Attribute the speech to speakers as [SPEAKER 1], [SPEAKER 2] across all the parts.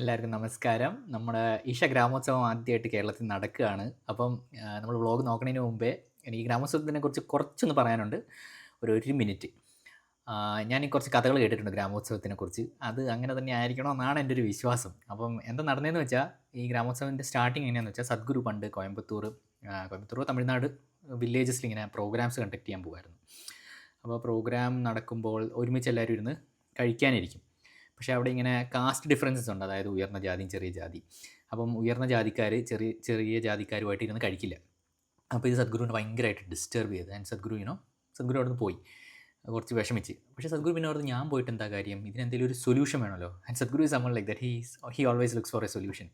[SPEAKER 1] എല്ലാവർക്കും നമസ്കാരം. നമ്മുടെ ഈശ ഗ്രാമോത്സവം ആദ്യമായിട്ട് കേരളത്തിൽ നടക്കുകയാണ്. അപ്പം നമ്മൾ വ്ളോഗ് നോക്കുന്നതിന് മുമ്പേ എനിക്ക് ഗ്രാമോത്സവത്തിനെ കുറിച്ച് കുറച്ചൊന്ന് പറയാനുണ്ട്. ഒരു ഒരു മിനിറ്റ്. ഞാൻ ഈ കുറച്ച് കഥകൾ കേട്ടിട്ടുണ്ട് ഗ്രാമോത്സവത്തിനെ കുറിച്ച്. അത് അങ്ങനെ തന്നെ ആയിരിക്കണം എന്നാണ് എന്റെ ഒരു വിശ്വാസം. അപ്പം എന്താ നടന്നതെന്ന് വെച്ചാൽ ഈ ഗ്രാമോത്സവത്തിന്റെ സ്റ്റാർട്ടിങ് എങ്ങനെയാണെന്ന് വെച്ചാൽ സദ്ഗുരു പണ്ട് കോയമ്പത്തൂർ കോയമ്പത്തൂർ തമിഴ്നാട് വില്ലേജസിൽ ഇങ്ങനെ പ്രോഗ്രാംസ് കണ്ടക്ട് ചെയ്യാൻ പോകുമായിരുന്നു അപ്പോൾ പ്രോഗ്രാം നടക്കുമ്പോൾ ഒരുമിച്ച് എല്ലാവരും ഇരുന്ന് കഴിക്കാനിരിക്കും. പക്ഷേ അവിടെ ഇങ്ങനെ കാസ്റ്റ് ഡിഫറൻസസ് ഉണ്ട്. അതായത് ഉയർന്ന ജാതിയും ചെറിയ ജാതി. അപ്പം ഉയർന്ന ജാതിക്കാർ ചെറിയ ചെറിയ ജാതിക്കാരുമായിട്ട് ഇരുന്ന് കഴിക്കില്ല. അപ്പോൾ ഇത് സദ്ഗുരുവിനെ ഭയങ്കരമായിട്ട് ഡിസ്റ്റർബ് ചെയ്ത്. ആൻഡ് സദ്ഗുരു യുനോ സദ്ഗുരു അവിടെ നിന്ന് പോയി. കുറച്ച് വിഷമിച്ച്. പക്ഷേ സദ്ഗുരു പിന്നെ അവിടെ ഞാൻ പോയിട്ട് എന്താ കാര്യം? ഇതിനെന്തെങ്കിലും ഒരു സൊല്യൂഷൻ വേണമല്ലോ? And Sadhguru is someone like that he he always looks for a solution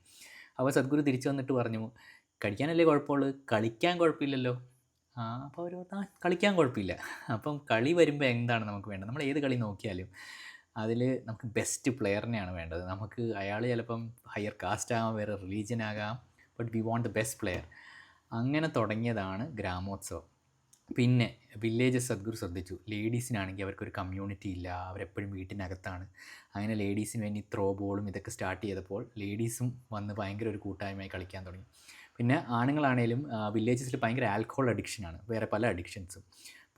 [SPEAKER 1] അപ്പോൾ സദ്ഗുരു തിരിച്ചു വന്നിട്ട് പറഞ്ഞു കഴിക്കാനല്ലേ കുഴപ്പമുള്ളൂ? കളിക്കാൻ കുഴപ്പമില്ലല്ലോ. അപ്പോൾ അവർ കളിക്കാൻ കുഴപ്പമില്ല. അപ്പം കളി വരുമ്പോൾ എന്താണ് നമുക്ക് വേണ്ടത്? നമ്മൾ ഏത് കളി നോക്കിയാലും അതിൽ നമുക്ക് ബെസ്റ്റ് പ്ലെയറിനെയാണ് വേണ്ടത്. നമുക്ക് അയാൾ ചിലപ്പം ഹയർ കാസ്റ്റ് ആകാം വേറെ റിലീജിയൻ ആകാം but we want the best player അങ്ങനെ തുടങ്ങിയതാണ് ഗ്രാമോത്സവം. പിന്നെ വില്ലേജ് സദ്ഗുരു ശ്രദ്ധിച്ചു. ലേഡീസിനാണെങ്കിൽ അവർക്കൊരു കമ്മ്യൂണിറ്റി ഇല്ല. അവരെപ്പോഴും വീട്ടിനകത്താണ്. അങ്ങനെ ലേഡീസിന് വേണ്ടി ത്രോ ബോളും ഇതൊക്കെ സ്റ്റാർട്ട് ചെയ്തപ്പോൾ ലേഡീസും വന്ന് ഭയങ്കര ഒരു കൂട്ടായ്മയായി കളിക്കാൻ തുടങ്ങി. പിന്നെ ആണുങ്ങളാണേലും വില്ലേജസിൽ ഭയങ്കര ആൽക്കഹോൾ അഡിക്ഷനാണ് വേറെ പല അഡിക്ഷൻസും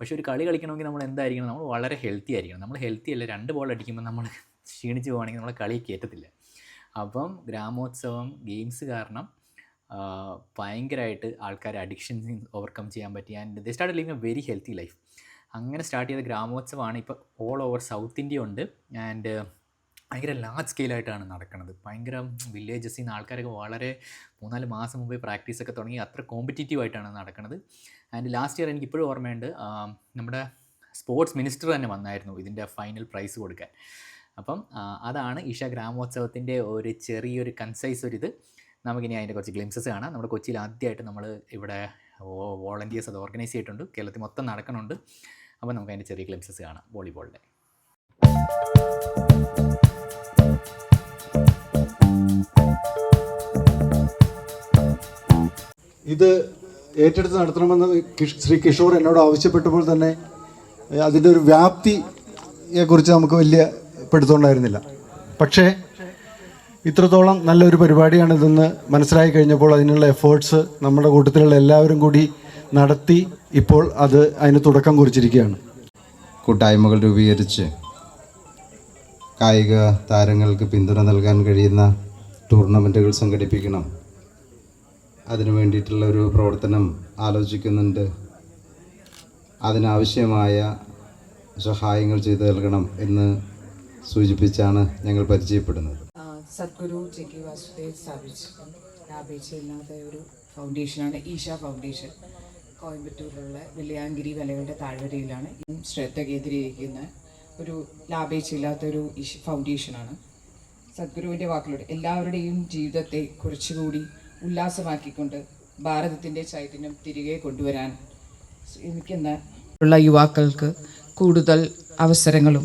[SPEAKER 1] പക്ഷേ ഒരു കളി കളിക്കണമെങ്കിൽ നമ്മൾ എന്തായിരിക്കണം? നമ്മൾ വളരെ ഹെൽത്തി ആയിരിക്കണം. നമ്മൾ ഹെൽത്തി അല്ല രണ്ട് ബോൾ അടിക്കുമ്പോൾ നമ്മൾ ക്ഷീണിച്ച് പോവുകയാണെങ്കിൽ നമ്മളെ കളി കയറ്റത്തില്ല അപ്പം ഗ്രാമോത്സവം ഗെയിംസ് കാരണം ഭയങ്കരമായിട്ട് ആൾക്കാർ അഡിക്ഷൻസ് ഓവർകം ചെയ്യാൻ പറ്റി. And they start living a very healthy life അങ്ങനെ സ്റ്റാർട്ട് ചെയ്ത ഗ്രാമോത്സവമാണ് ഇപ്പോൾ ഓൾ ഓവർ സൗത്ത് ഇന്ത്യ ഉണ്ട്. ആൻഡ് ഭയങ്കര ലാർജ് സ്കെയിലായിട്ടാണ് നടക്കുന്നത് ഭയങ്കര വില്ലേജസിൽ നിന്ന് ആൾക്കാരൊക്കെ വളരെ മൂന്നാൽ മാസം മുമ്പേ പ്രാക്ടീസൊക്കെ തുടങ്ങി അത്ര കോമ്പറ്റീറ്റീവ് ആയിട്ടാണ് നടക്കുന്നത് ആൻഡ് ലാസ്റ്റ് ഇയർ എനിക്ക് ഇപ്പോഴും ഓർമ്മയുണ്ട് നമ്മുടെ സ്പോർട്സ് മിനിസ്റ്റർ തന്നെ വന്നായിരുന്നു ഇതിന്റെ ഫൈനൽ പ്രൈസ് കൊടുക്കാൻ. അപ്പം അതാണ് ഈഷ ഗ്രാമോത്സവത്തിന്റെ ഒരു ചെറിയൊരു കൺസൈസ് ഒരു ഇത്. നമുക്കിനി അതിന്റെ കുറച്ച് ഗ്ലിംസസ് കാണാം. നമ്മുടെ കൊച്ചിയിൽ ആദ്യമായിട്ട് നമ്മൾ ഇവിടെ വോളണ്ടിയേഴ്സ് അത് ഓർഗനൈസ് ചെയ്തിട്ടുണ്ട്. കേരളത്തിൽ മൊത്തം നടക്കുന്നുണ്ട് അപ്പോൾ നമുക്ക് അതിന്റെ ചെറിയ ഗ്ലിംസസ് കാണാം. വോളിബോളിന്റെ.
[SPEAKER 2] ഇത് ഏറ്റെടുത്ത് നടത്തണമെന്ന് ശ്രീ കിഷോർ എന്നോട് ആവശ്യപ്പെട്ടപ്പോൾ തന്നെ അതിന്റെ ഒരു വ്യാപ്തിയെക്കുറിച്ച് നമുക്ക് വലിയ പെടുത്തുണ്ടായിരുന്നില്ല പക്ഷേ ഇത്രത്തോളം നല്ലൊരു പരിപാടിയാണ് ഇതെന്ന് മനസ്സിലായി കഴിഞ്ഞപ്പോൾ അതിനുള്ള എഫേർട്സ് നമ്മുടെ കൂട്ടത്തിലുള്ള എല്ലാവരും കൂടി നടത്തി ഇപ്പോൾ അത് അതിന് തുടക്കം കുറിച്ചിരിക്കുകയാണ്.
[SPEAKER 3] കൂട്ടായ്മകൾ രൂപീകരിച്ച് കായിക താരങ്ങൾക്ക് പിന്തുണ നൽകാൻ കഴിയുന്ന ടൂർണമെന്റുകൾ സംഘടിപ്പിക്കണം. അതിനു വേണ്ടിയിട്ടുള്ള ഒരു പ്രവർത്തനം ആലോചിക്കുന്നുണ്ട്. അതിനാവശ്യമായ സഹായങ്ങൾ ചെയ്തു നൽകണം എന്ന് സൂചിപ്പിച്ചാണ് ഞങ്ങൾ പരിചയപ്പെടുന്നത്.
[SPEAKER 4] സദ്ഗുരു ജെ കെ വാസുദേവ് സ്ഥാപിച്ച് ഒരു ഫൗണ്ടേഷനാണ് ഈശ ഫൗണ്ടേഷൻ. കോയമ്പത്തൂരിലുള്ള വെള്ളിയാങ്കിരി വലയുടെ താഴ്വരയിലാണ് ശ്രദ്ധ കേന്ദ്രീകരിക്കുന്ന ഒരു ലാഭേച്ഛയില്ലാത്ത ഒരു ഫൗണ്ടേഷനാണ്. സദ്ഗുരുവിന്റെ വാക്കിലൂടെ എല്ലാവരുടെയും ജീവിതത്തെ കുറച്ചുകൂടി ഉല്ലാസമാക്കിക്കൊണ്ട് ഭാരതത്തിന്റെ ചൈതന്യം തിരികെ കൊണ്ടുവരാൻ ശ്രമിക്കുന്ന ഉള്ള യുവാക്കൾക്ക് കൂടുതൽ അവസരങ്ങളും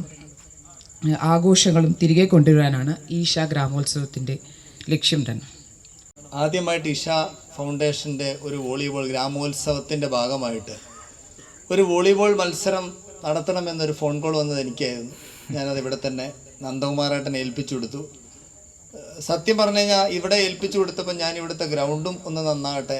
[SPEAKER 4] ആഘോഷങ്ങളും തിരികെ കൊണ്ടുവരാനാണ് ഈശ ഗ്രാമോത്സവത്തിന്റെ ലക്ഷ്യം തന്നെ.
[SPEAKER 5] ആദ്യമായിട്ട് ഇഷ ഫൗണ്ടേഷന്റെ ഒരു വോളിബോൾ ഗ്രാമോത്സവത്തിന്റെ ഭാഗമായിട്ട് ഒരു വോളിബോൾ മത്സരം നടത്തണമെന്നൊരു ഫോൺ കോൾ വന്നത് എനിക്കായിരുന്നു. ഞാനത് ഇവിടെ തന്നെ നന്ദകുമാറായിട്ടെന്നെ ഏൽപ്പിച്ചു കൊടുത്തു സത്യം പറഞ്ഞു കഴിഞ്ഞാൽ ഇവിടെ ഏൽപ്പിച്ചു കൊടുത്തപ്പോൾ ഞാൻ ഇവിടുത്തെ ഗ്രൗണ്ടും ഒന്ന് നന്നാകട്ടെ.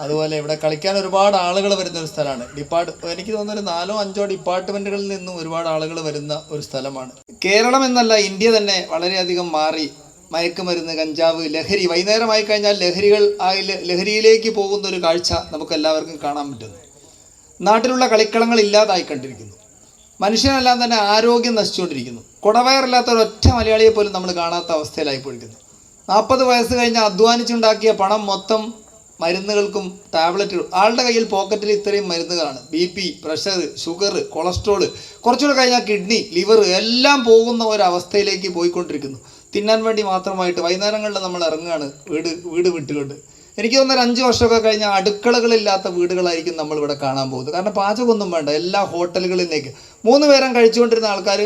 [SPEAKER 5] അതുപോലെ ഇവിടെ കളിക്കാൻ ഒരുപാട് ആളുകൾ വരുന്ന ഒരു സ്ഥലമാണ്. ഡിപ്പാർട്ട് എനിക്ക് തോന്നുന്നു ഒരു നാലോ അഞ്ചോ ഡിപ്പാർട്ട്മെന്റുകളിൽ നിന്നും ഒരുപാട് ആളുകൾ വരുന്ന ഒരു സ്ഥലമാണ്. കേരളം എന്നല്ല ഇന്ത്യ തന്നെ വളരെയധികം മാറി. മയക്കുമരുന്ന് കഞ്ചാവ് ലഹരി വൈകുന്നേരമായി കഴിഞ്ഞാൽ ലഹരികൾ ലഹരിയിലേക്ക് പോകുന്ന ഒരു കാഴ്ച നമുക്ക് എല്ലാവർക്കും കാണാൻ പറ്റുന്നു. നാട്ടിലുള്ള കളിക്കളങ്ങൾ ഇല്ലാതായി കണ്ടിരിക്കുന്നു മനുഷ്യനെല്ലാം തന്നെ ആരോഗ്യം നശിച്ചുകൊണ്ടിരിക്കുന്നു. കുടവയറില്ലാത്ത ഒരൊറ്റ മലയാളിയെ പോലും നമ്മൾ കാണാത്ത അവസ്ഥയിലായി പോയിരിക്കുന്നു. നാൽപ്പത് വയസ്സ് കഴിഞ്ഞ് അധ്വാനിച്ചുണ്ടാക്കിയ പണം മൊത്തം മരുന്നുകൾക്കും ടാബ്ലറ്റുകൾ ആളുടെ കയ്യിൽ പോക്കറ്റിൽ ഇത്രയും മരുന്നുകളാണ്. B P pressure sugar cholesterol കുറച്ചുകൂടെ കഴിഞ്ഞാൽ കിഡ്നി ലിവർ എല്ലാം പോകുന്ന ഒരവസ്ഥയിലേക്ക് പോയിക്കൊണ്ടിരിക്കുന്നു. തിന്നാൻ വേണ്ടി മാത്രമായിട്ട് വൈകുന്നേരങ്ങളിൽ നമ്മൾ ഇറങ്ങുകയാണ്. വീട് വീട് വിട്ടുകൊണ്ട്. എനിക്ക് തോന്നുന്ന ഒരു അഞ്ച് വർഷമൊക്കെ കഴിഞ്ഞാൽ അടുക്കളകളില്ലാത്ത വീടുകളായിരിക്കും നമ്മൾ ഇവിടെ കാണാൻ പോകുന്നത്. കാരണം പാചകമൊന്നും വേണ്ട എല്ലാ ഹോട്ടലുകളിലേക്ക്. മൂന്ന് നേരം കഴിച്ചുകൊണ്ടിരുന്ന ആൾക്കാർ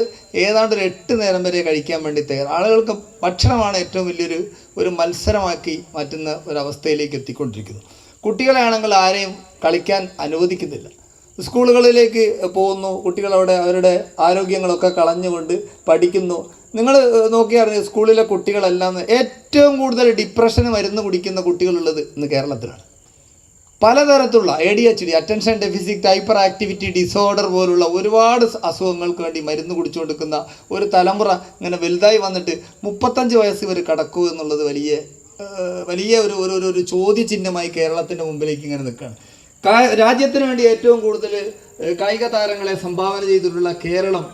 [SPEAKER 5] ഏതാണ്ട് ഒരു എട്ട് നേരം വരെ കഴിക്കാൻ വേണ്ടി തയ്യാറ് ആളുകൾക്ക് ഭക്ഷണമാണ് ഏറ്റവും വലിയൊരു ഒരു മത്സരമാക്കി മാറ്റുന്ന ഒരവസ്ഥയിലേക്ക് എത്തിക്കൊണ്ടിരിക്കുന്നു കുട്ടികളെയാണെങ്കിൽ ആരെയും കളിക്കാൻ അനുവദിക്കുന്നില്ല. സ്കൂളുകളിലേക്ക് പോകുന്നു. കുട്ടികൾ അവിടെ അവരുടെ ആരോഗ്യങ്ങളൊക്കെ കളഞ്ഞുകൊണ്ട് പഠിക്കുന്നു. നിങ്ങൾ നോക്കിയാൽ അറിയാം സ്കൂളിലെ കുട്ടികളെല്ലാം ഏറ്റവും കൂടുതൽ ഡിപ്രഷന് മരുന്ന് കുടിക്കുന്ന കുട്ടികളുള്ളത് ഇന്ന് കേരളത്തിലാണ്. പലതരത്തിലുള്ള A D H D attention deficit hyperactivity disorder പോലുള്ള ഒരുപാട് അസുഖങ്ങൾക്ക് വേണ്ടി മരുന്ന് കുടിച്ചുകൊടുക്കുന്ന ഒരു തലമുറ ഇങ്ങനെ വലുതായി വന്നിട്ട് മുപ്പത്തഞ്ച് വയസ്സ് വരെ കടക്കൂ എന്നുള്ളത് വലിയ വലിയ ഒരു ഒരു ഒരു- ചോദ്യചിഹ്നമായി കേരളത്തിന്റെ മുമ്പിലേക്ക് ഇങ്ങനെ നിൽക്കുകയാണ്. രാജ്യത്തിന് വേണ്ടി ഏറ്റവും കൂടുതൽ കായിക താരങ്ങളെ സംഭാവന ചെയ്തിട്ടുള്ള കേരളം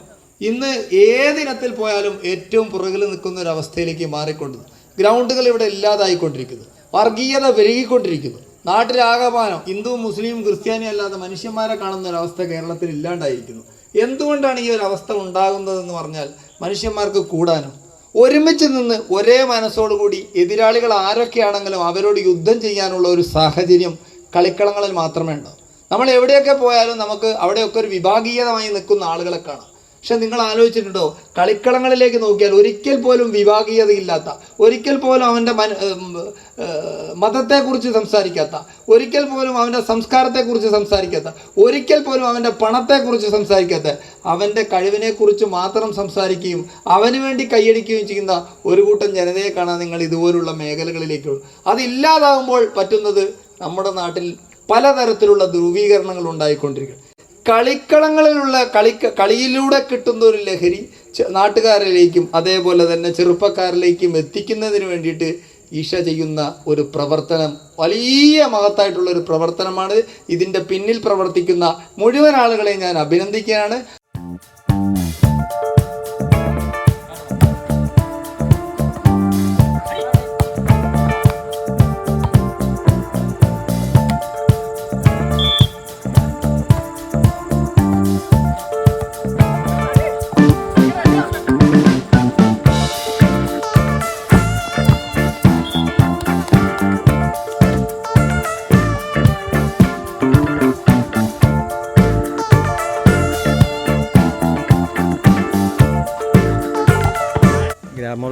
[SPEAKER 5] ഇന്ന് ഏതിനത്തിൽ പോയാലും ഏറ്റവും പുറകിൽ നിൽക്കുന്ന ഒരു അവസ്ഥയിലേക്ക് മാറിക്കൊണ്ട് ഗ്രൗണ്ടുകൾ ഇവിടെ ഇല്ലാതായിക്കൊണ്ടിരിക്കുന്നു. വർഗീയത പെരുകിക്കൊണ്ടിരിക്കുന്നു. നാട്ടിലാകമാനം ഹിന്ദു മുസ്ലിം ക്രിസ്ത്യാനി അല്ലാതെ മനുഷ്യന്മാരെ കാണുന്ന ഒരവസ്ഥ കേരളത്തിൽ ഇല്ലാണ്ടായിരിക്കുന്നു. എന്തുകൊണ്ടാണ് ഈ ഒരു അവസ്ഥ ഉണ്ടാകുന്നതെന്ന് പറഞ്ഞാൽ മനുഷ്യന്മാർക്ക് കൂടാനും ഒരുമിച്ച് നിന്ന് ഒരേ മനസ്സോടുകൂടി എതിരാളികൾ ആരൊക്കെയാണെങ്കിലും അവരോട് യുദ്ധം ചെയ്യാനുള്ള ഒരു സാഹചര്യം കളിക്കളങ്ങളിൽ മാത്രമേ ഉണ്ടാവും. നമ്മൾ എവിടെയൊക്കെ പോയാലും നമുക്ക് അവിടെയൊക്കെ ഒരു വിഭാഗീയതമായി നിൽക്കുന്ന ആളുകളെ കാണാം. പക്ഷെ നിങ്ങൾ ആലോചിച്ചിട്ടുണ്ടോ? കളിക്കളങ്ങളിലേക്ക് നോക്കിയാൽ ഒരിക്കൽ പോലും വിഭാഗീയതയില്ലാത്ത ഒരിക്കൽ പോലും അവന്റെ മന മതത്തെക്കുറിച്ച് സംസാരിക്കാത്ത ഒരിക്കൽ പോലും അവന്റെ സംസ്കാരത്തെക്കുറിച്ച് സംസാരിക്കാത്ത ഒരിക്കൽ പോലും അവന്റെ പണത്തെക്കുറിച്ച് സംസാരിക്കാത്ത അവന്റെ കഴിവിനെക്കുറിച്ച് മാത്രം സംസാരിക്കുകയും അവന് വേണ്ടി കൈയടിക്കുകയും ചെയ്യുന്ന ഒരു കൂട്ടം ജനതയെ കാണാൻ നിങ്ങൾ ഇതുപോലുള്ള മേഖലകളിലേക്കുള്ളൂ. അതില്ലാതാവുമ്പോൾ പറ്റുന്നത് നമ്മുടെ നാട്ടിൽ പലതരത്തിലുള്ള ധ്രുവീകരണങ്ങൾ ഉണ്ടായിക്കൊണ്ടിരിക്കുക കളിക്കളങ്ങളിലുള്ള കളി കളിയിലൂടെ കിട്ടുന്ന ഒരു ലഹരി നാട്ടുകാരിലേക്കും അതേപോലെ തന്നെ ചെറുപ്പക്കാരിലേക്കും എത്തിക്കുന്നതിന് വേണ്ടിയിട്ട് ഈശ ചെയ്യുന്ന ഒരു പ്രവർത്തനം വലിയ മഹത്തായിട്ടുള്ള ഒരു പ്രവർത്തനമാണ്. ഇതിന്റെ പിന്നിൽ പ്രവർത്തിക്കുന്ന മുഴുവൻ ആളുകളെയും ഞാൻ അഭിനന്ദിക്കുകയാണ്.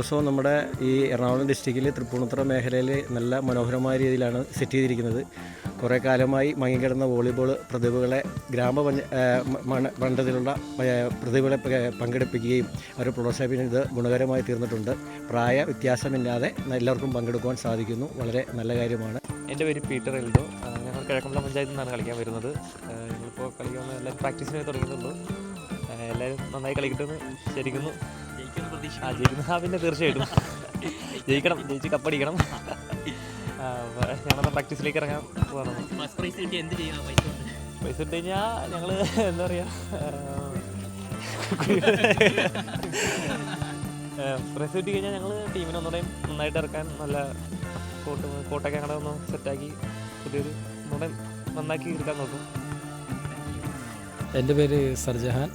[SPEAKER 6] ഗ്രാമോത്സവം നമ്മുടെ ഈ എറണാകുളം ഡിസ്ട്രിക്റ്റിൽ തൃപ്പൂണിത്തുറ മേഖലയിൽ നല്ല മനോഹരമായ രീതിയിലാണ് സെറ്റ് ചെയ്തിരിക്കുന്നത്. കുറേ കാലമായി മങ്ങിക്കിടന്ന വോളിബോൾ പ്രതിഭകളെ ഗ്രാമ മണ്ഡലത്തിലുള്ള പ്രതിഭകളെ പങ്കെടുപ്പിക്കുകയും അവരെ പ്രോത്സാഹിപ്പിക്കുന്ന ഇത് ഗുണകരമായി തീർന്നിട്ടുണ്ട്. പ്രായ വ്യത്യാസമില്ലാതെ എല്ലാവർക്കും പങ്കെടുക്കുവാൻ സാധിക്കുന്നു. വളരെ നല്ല കാര്യമാണ്.
[SPEAKER 7] എന്റെ പേര് പീറ്റർ എൽഡോ ഞങ്ങൾ കിഴക്കമ്പല പഞ്ചായത്തിൽ നിന്നാണ് കളിക്കാൻ വരുന്നത്. ഞങ്ങളിപ്പോൾ കളിക്കാൻ എല്ലാവരും പ്രാക്ടീസിനായി തുടങ്ങുന്നുള്ളൂ എല്ലാവരും നന്നായി കളിക്കട്ടെന്ന് ശരിക്കുന്നു ആ ജയിക്കുന്നു. പിന്നെ തീർച്ചയായിട്ടും. ജയിക്കണം. ജയിച്ച് കപ്പടിക്കണം. ഞങ്ങളെന്നാ പ്രാക്ടീസിലേക്ക് ഇറങ്ങാൻ പോകണം പൈസ ഇട്ട് കഴിഞ്ഞാൽ ഞങ്ങൾ എന്താ പറയുക പ്രൈസ് കിട്ടി കഴിഞ്ഞാൽ ഞങ്ങൾ ടീമിനെ ഒന്നുകൂടെയും നന്നായിട്ട് ഇറക്കാൻ നല്ല കോട്ട് കോട്ടൊക്കെ ഞങ്ങളെ ഒന്ന് സെറ്റാക്കി പുതിയൊരു ഒന്നുകൂടെ നന്നാക്കി എടുക്കാൻ നോക്കും.
[SPEAKER 8] എന്റെ പേര് സർജഹാൻ.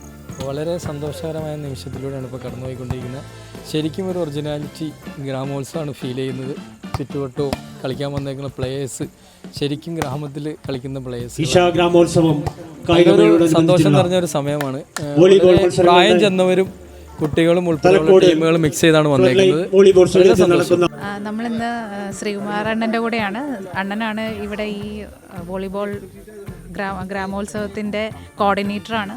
[SPEAKER 8] വളരെ സന്തോഷകരമായ നിമിഷത്തിലൂടെയാണ് ഇപ്പോൾ കടന്നുപോയിക്കൊണ്ടിരിക്കുന്നത്. ശരിക്കും ഒരു ഒറിജിനാലിറ്റി ഗ്രാമോത്സവമാണ് ഫീൽ ചെയ്യുന്നത്. ചുറ്റുവട്ടവും കളിക്കാൻ വന്നേക്കുന്ന പ്ലേയേഴ്സ് ശരിക്കും ഗ്രാമത്തിൽ കളിക്കുന്ന പ്ലേയേഴ്സ്
[SPEAKER 9] ഗ്രാമോത്സവം
[SPEAKER 8] സന്തോഷം നിറഞ്ഞ ഒരു സമയമാണ്. പ്രായം ചെന്നവരും കുട്ടികളും ഉൾപ്പെടെയുള്ള
[SPEAKER 9] തലക്കോട്
[SPEAKER 8] ടീമുകളും മിക്സ് ചെയ്താണ് വന്നേക്കുന്നത്.
[SPEAKER 10] നമ്മളിന്ന് ശ്രീകുമാർ അണ്ണന്റെ കൂടെയാണ്. അണ്ണനാണ് ഇവിടെ ഈ വോളിബോൾ ഗ്രാമോത്സവത്തിന്റെ കോർഡിനേറ്റർ കോർഡിനേറ്ററാണ്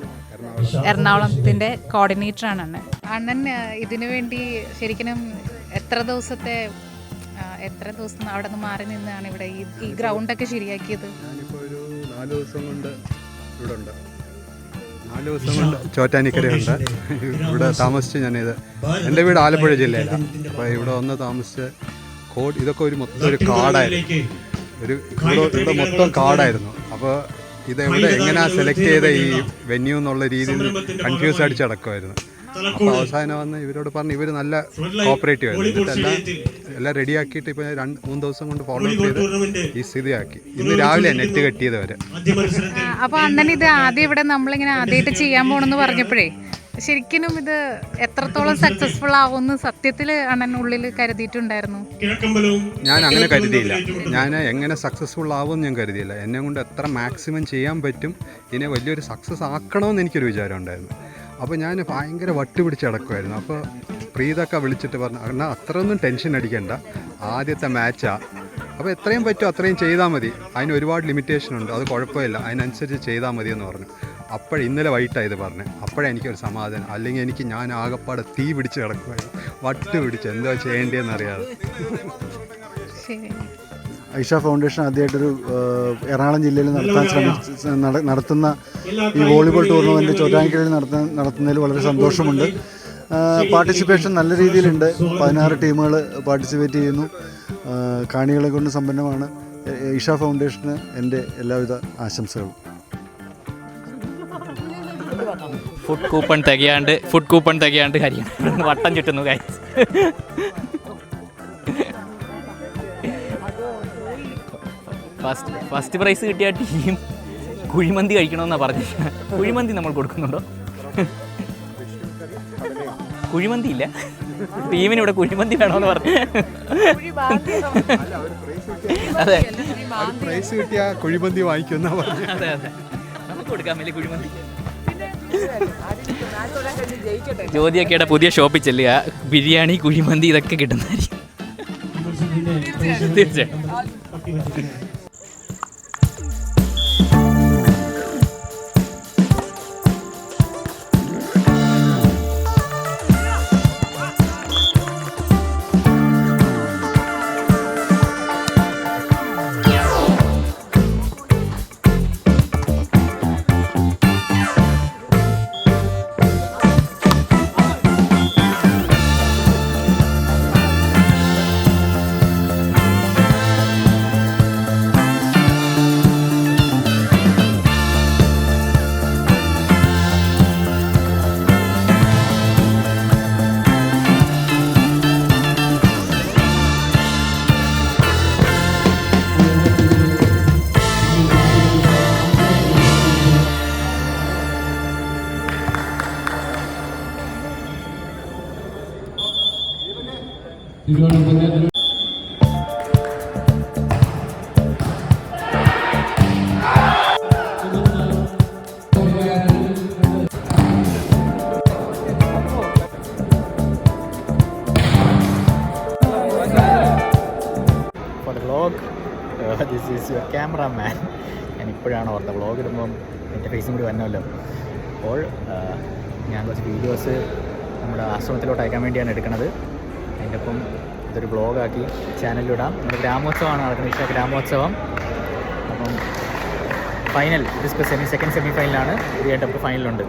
[SPEAKER 10] എറണാകുളത്തിന്റെ കോർഡിനേറ്ററാണ് അണ്ണൻ അണ്ണൻ ആ, ഇതിനു വേണ്ടി ശരിക്കും എത്ര ദിവസത്തെ എത്ര ദിവസം അവിടെ നിന്ന് മാറി നിന്നാണ് ഇവിടെ ഈ ഈ ഗ്രൗണ്ടൊക്കെ ശരിയാക്കിയത്?
[SPEAKER 11] ഞാനിപ്പോൾ ഒരു നാല് ദിവസം കൊണ്ട് ഇവിടെ ഉണ്ട്. നാല് ദിവസം കൊണ്ട് ചോറ്റാനിക്കരയുണ്ട്. ഇവിടെ താമസിച്ച് ഞാനിത് എന്റെ വീട് ആലപ്പുഴ ജില്ലയിലാണ് അപ്പോൾ ഇവിടെ വന്ന് താമസിച്ച് കോഡ് ഇതൊക്കെ ഒരു മൊത്തം ഒരു കാടായിരുന്നു. ഒരു ഇവിടെ ഇവിടെ മൊത്തം കാടായിരുന്നു. അപ്പോൾ ഇതെവിടെ എങ്ങനെയാ സെലക്ട് ചെയ്ത ഈ വെന്യൂ എന്നുള്ള രീതിയിൽ കൺഫ്യൂസ് അടിച്ച് നടക്കുമായിരുന്നു അപ്പോൾ അവസാനം വന്ന് ഇവരോട് പറഞ്ഞു ഇവർ നല്ല കോപ്പറേറ്റീവ് ആയിരുന്നു. എല്ലാം എല്ലാം റെഡിയാക്കിയിട്ട് ഇപ്പോൾ രണ്ട് മൂന്ന് ദിവസം കൊണ്ട് ഫോളോ ചെയ്ത് ഈ സ്ഥിതിയാക്കി ഇന്ന് രാവിലെ നെറ്റ് കെട്ടിയത് വരെ
[SPEAKER 10] അപ്പോൾ അന്നനെ ഇത് ആദ്യം ഇവിടെ നമ്മളിങ്ങനെ ആദ്യമായിട്ട് ചെയ്യാൻ പോകണമെന്ന് പറഞ്ഞപ്പോഴേ ശരിക്കും ഇത് എത്രത്തോളം സക്സസ്ഫുൾ ആവുമെന്ന് സത്യത്തിൽ അണ്ണൻ ഉള്ളിൽ കരുതിയിട്ടുണ്ടായിരുന്നു.
[SPEAKER 11] ഞാൻ അങ്ങനെ കരുതിയില്ല. ഞാൻ എങ്ങനെ സക്സസ്ഫുൾ ആവുമെന്ന് ഞാൻ കരുതിയില്ല. എന്നെ കൊണ്ട് എത്ര മാക്സിമം ചെയ്യാൻ പറ്റും ഇതിനെ വലിയൊരു സക്സസ് ആക്കണമെന്ന് എനിക്കൊരു വിചാരം ഉണ്ടായിരുന്നു. അപ്പോൾ ഞാൻ ഭയങ്കര വട്ടുപിടിച്ച് കിടക്കുമായിരുന്നു അപ്പോൾ പ്രീതൊക്കെ വിളിച്ചിട്ട് പറഞ്ഞു എന്നാൽ അത്രയൊന്നും ടെൻഷൻ അടിക്കണ്ട. ആദ്യത്തെ മാച്ചാ അപ്പോൾ എത്രയും പറ്റും അത്രയും ചെയ്താൽ മതി. അതിന് ഒരുപാട് ലിമിറ്റേഷൻ ഉണ്ട്. അത് കുഴപ്പമില്ല. അതിനനുസരിച്ച് ചെയ്താൽ മതി എന്ന് പറഞ്ഞു. അപ്പോഴേ ഇന്നലെ വൈകിട്ടാണ് ഇത് പറഞ്ഞത് അപ്പോഴേ എനിക്കൊരു സമാധാനം. അല്ലെങ്കിൽ എനിക്ക് ഞാൻ ആകെപ്പാടെ തീ പിടിച്ച് കിടക്കുമായിരുന്നു വട്ട് പിടിച്ച് എന്താ ചെയ്യേണ്ടതെന്ന് അറിയാതെ
[SPEAKER 10] ശരി.
[SPEAKER 2] ഐഷ ഫൗണ്ടേഷൻ ആദ്യമായിട്ടൊരു എറണാകുളം ജില്ലയിൽ നടത്താൻ ശ്രമിച്ച നടത്തുന്ന ഈ വോളിബോൾ ടൂർണമെന്റ് ചോറ്റാനിക്കരയിൽ നടത്താൻ നടത്തുന്നതിൽ വളരെ സന്തോഷമുണ്ട്. പാർട്ടിസിപ്പേഷൻ നല്ല രീതിയിലുണ്ട്. പതിനാറ് ടീമുകൾ പാർട്ടിസിപ്പേറ്റ് ചെയ്യുന്നു. കാണികളെ കൊണ്ട് സമ്പന്നമാണ്. ഇഷ ഫൗണ്ടേഷന് എന്റെ എല്ലാവിധ ആശംസകളും.
[SPEAKER 1] ഫുഡ് കൂപ്പൺ തികയാണ്ട് ഫുഡ് കൂപ്പൺ തികയാണ്ട് കാര്യം വട്ടം ചുറ്റുന്നു കാര്യം ഫസ്റ്റ് ഫസ്റ്റ് പ്രൈസ് കിട്ടിയ ടീം കുഴിമന്തി കഴിക്കണമെന്നാണ് പറഞ്ഞു കുഴിമന്തി നമ്മൾ കൊടുക്കുന്നുണ്ടോ? കുഴിമന്തി ഇല്ല. ടീമിന് ഇവിടെ കുഴിമന്തി വേണമെന്ന് പറഞ്ഞു. അതെ.
[SPEAKER 11] പ്രൈസ് കിട്ടിയ കുഴിമന്തി വാങ്ങിക്കുന്ന പറഞ്ഞു
[SPEAKER 1] അതെ അതെ. നമുക്ക് കൊടുക്കാൻ വലിയ കുഴിമന്തി. ജ്യോതിയൊക്കെയുടെ പുതിയ ഷോപ്പിൽ ചെല്ലുക. ബിരിയാണി കുഴിമന്തി ഇതൊക്കെ കിട്ടുന്നതായിരിക്കും. തീർച്ചയായും vlog this is your cameraman ഞാൻ ഇപ്പോഴാണ് ഓർത്തത് വ്ളോഗ് ഇടുമ്പം എന്റെ ഫേസും കൂടി വന്നല്ലോ. അപ്പോൾ uh, ഞാൻ കുറച്ച് വീഡിയോസ് നമ്മുടെ ആശ്രമത്തിലോട്ട് അയക്കാൻ വേണ്ടിയാണ് എടുക്കുന്നത്. അതിന്റെ ഒപ്പം ഇതൊരു ബ്ലോഗാക്കി ചാനലിലിടാം നമ്മുടെ ഗ്രാമോത്സവമാണ് നടക്കുന്നത് ഇഷ്ട ഗ്രാമോത്സവം. അപ്പം final discuss semi second semi ഫൈനലാണ് ഇതായിട്ട് നമുക്ക് ഫൈനലുണ്ട്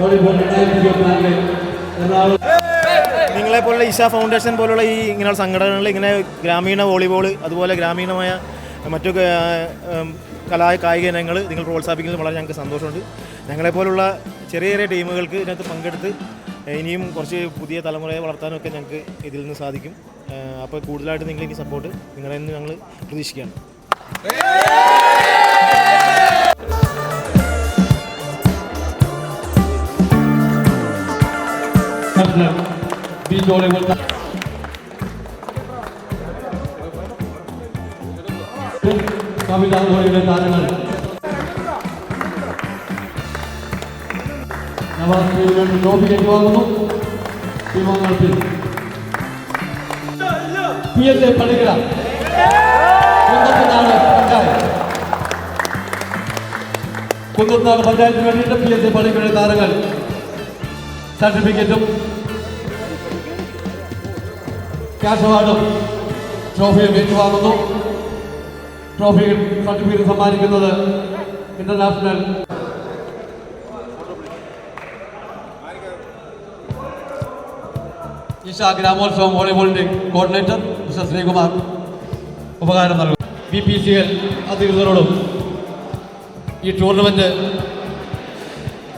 [SPEAKER 9] വോളിബോൾ രണ്ടായിരത്തി ഇരുപത്തിനാലിലെ
[SPEAKER 12] ഇഷ ഫൗണ്ടേഷൻ പോലുള്ള ഈ ഇങ്ങനെയുള്ള സംഘടനകൾ ഇങ്ങനെ ഗ്രാമീണ വോളിബോൾ അതുപോലെ ഗ്രാമീണമായ മറ്റു കലാ കായിക ഇനങ്ങൾ നിങ്ങൾ പ്രോത്സാഹിപ്പിക്കുന്നത് വളരെ ഞങ്ങൾക്ക് സന്തോഷമുണ്ട്. ഞങ്ങളെപ്പോലുള്ള ചെറിയ ചെറിയ ടീമുകൾക്ക് ഇതിനകത്ത് പങ്കെടുത്ത് ഇനിയും കുറച്ച് പുതിയ തലമുറയെ വളർത്താനൊക്കെ ഞങ്ങൾക്ക് ഇതിൽ നിന്ന് സാധിക്കും. അപ്പോൾ കൂടുതലായിട്ട് നിങ്ങൾ ഈ സപ്പോർട്ട് നിങ്ങളെ നിന്ന് ഞങ്ങൾ പ്രതീക്ഷിക്കുകയാണ്.
[SPEAKER 9] ബീച്ച് വോളിബോൾ കവിതാ താരങ്ങൾ നവാസിന് വേണ്ടി ട്രോഫി ഏറ്റുവാങ്ങുന്നു ശിവങ്ങൾ P S A Pallikkara Kunnathunad panchayat Kunnathunad പഞ്ചായത്തിന് വേണ്ടിയിട്ട് പി എസ് എ പള്ളിക്കര താരങ്ങൾ സർട്ടിഫിക്കറ്റും ക്യാഷ് അവാർഡും ട്രോഫിയും ഏറ്റുവാങ്ങുന്നു. ട്രോഫി സർട്ടിഫിക്കറ്റ് സമ്മാനിക്കുന്നത് ഇന്റർനാഷണൽ. ഈശ ഗ്രാമോത്സവം വോളിബോളിന്റെ കോർഡിനേറ്റർ മിസ്റ്റർ ശ്രീകുമാർ ഉപകാരം നൽകും ബി പി സി എൽ അധികൃതരോടും ഈ ടൂർണമെന്റ്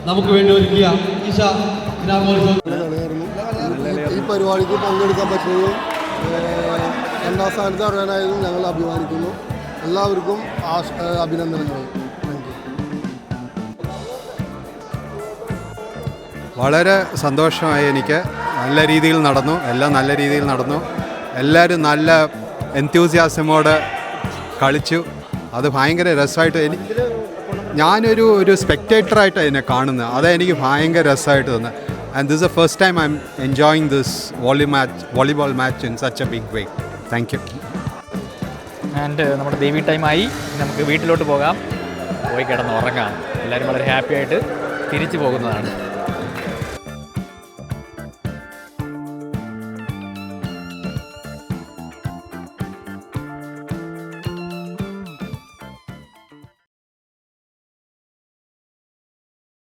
[SPEAKER 9] നമുക്ക് വേണ്ടി ഒരുക്കിയ ഈശ
[SPEAKER 2] ഈ പരിപാടിക്ക് പങ്കെടുക്കാൻ പറ്റുന്നതും രണ്ടാം സ്ഥാനത്ത് അറിയാനായതും ഞങ്ങൾ അഭിമാനിക്കുന്നു. എല്ലാവർക്കും അഭിനന്ദനങ്ങൾ.
[SPEAKER 11] വളരെ സന്തോഷമായി എനിക്ക് നല്ല രീതിയിൽ നടന്നു എല്ലാം നല്ല രീതിയിൽ നടന്നു. എല്ലാവരും നല്ല എൻത്യൂസിയാസമോടെ കളിച്ചു. അത് ഭയങ്കര രസമായിട്ട് എനിക്ക് ഞാനൊരു ഒരു സ്പെക്ടേറ്ററായിട്ടാണ് അതിനെ കാണുന്നത്. അതെനിക്ക് ഭയങ്കര രസമായിട്ട് തോന്നുന്നത്. And this a first time I'm enjoying this volley match volleyball match in such a big way thank you
[SPEAKER 1] and നമ്മുടെ ദേവി ടൈമായി നമുക്ക് വീട്ടിലോട്ട് പോകാം. പോയി കിടന്ന് ഉറങ്ങാം. എല്ലാവരും വളരെ ഹാപ്പി ആയിട്ട് തിരിച്ചു പോകുന്നതാണ്.